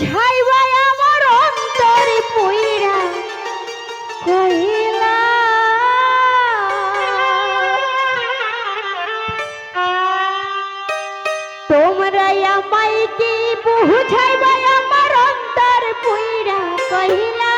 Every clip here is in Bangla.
ছাইবাই আমার অন্তরে পুইরা কইলা তোমরা আমায় কি বুঝাইবাই আমার অন্তর পুইরা কইলা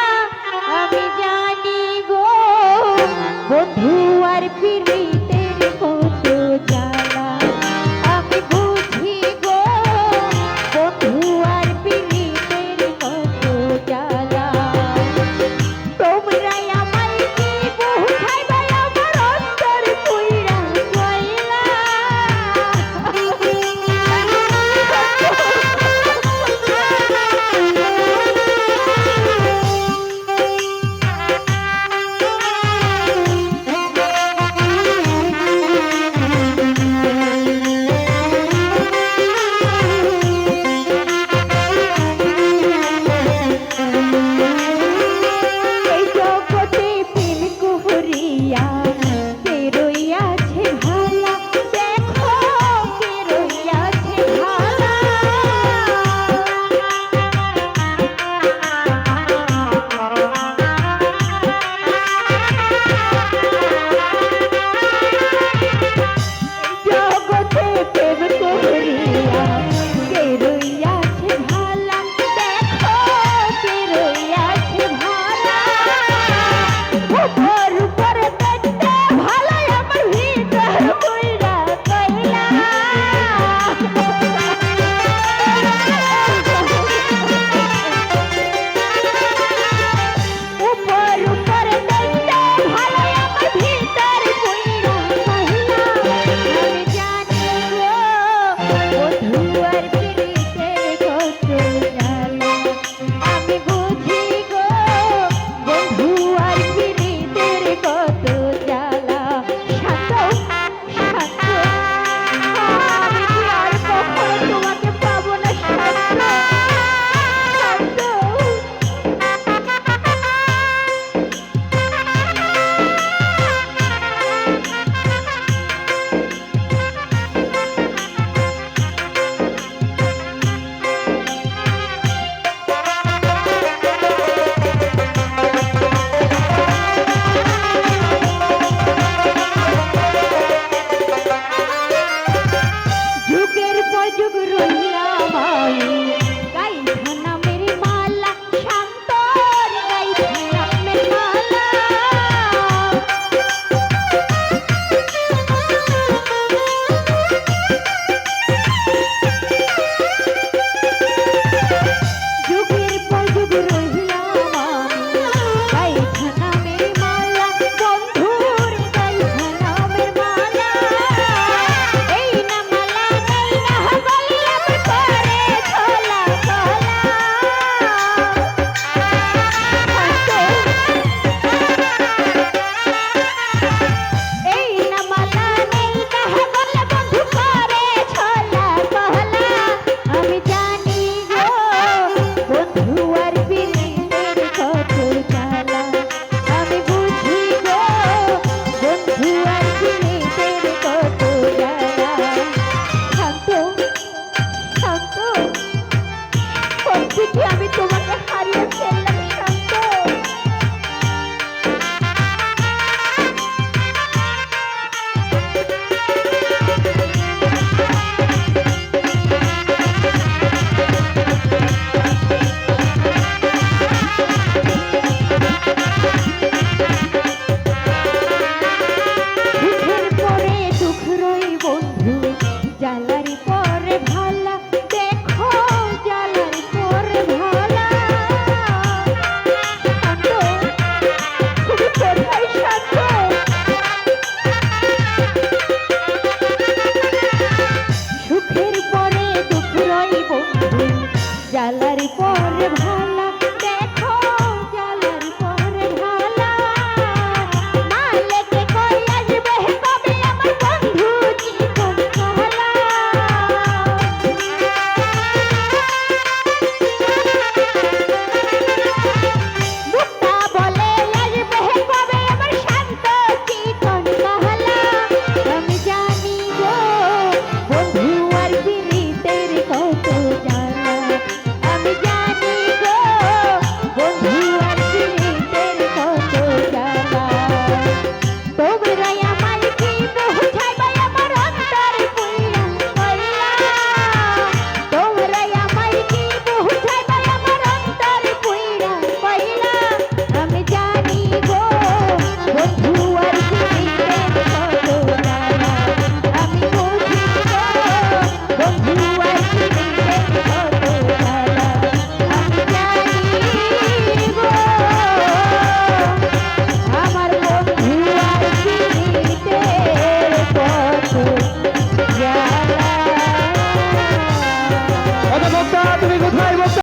good Guru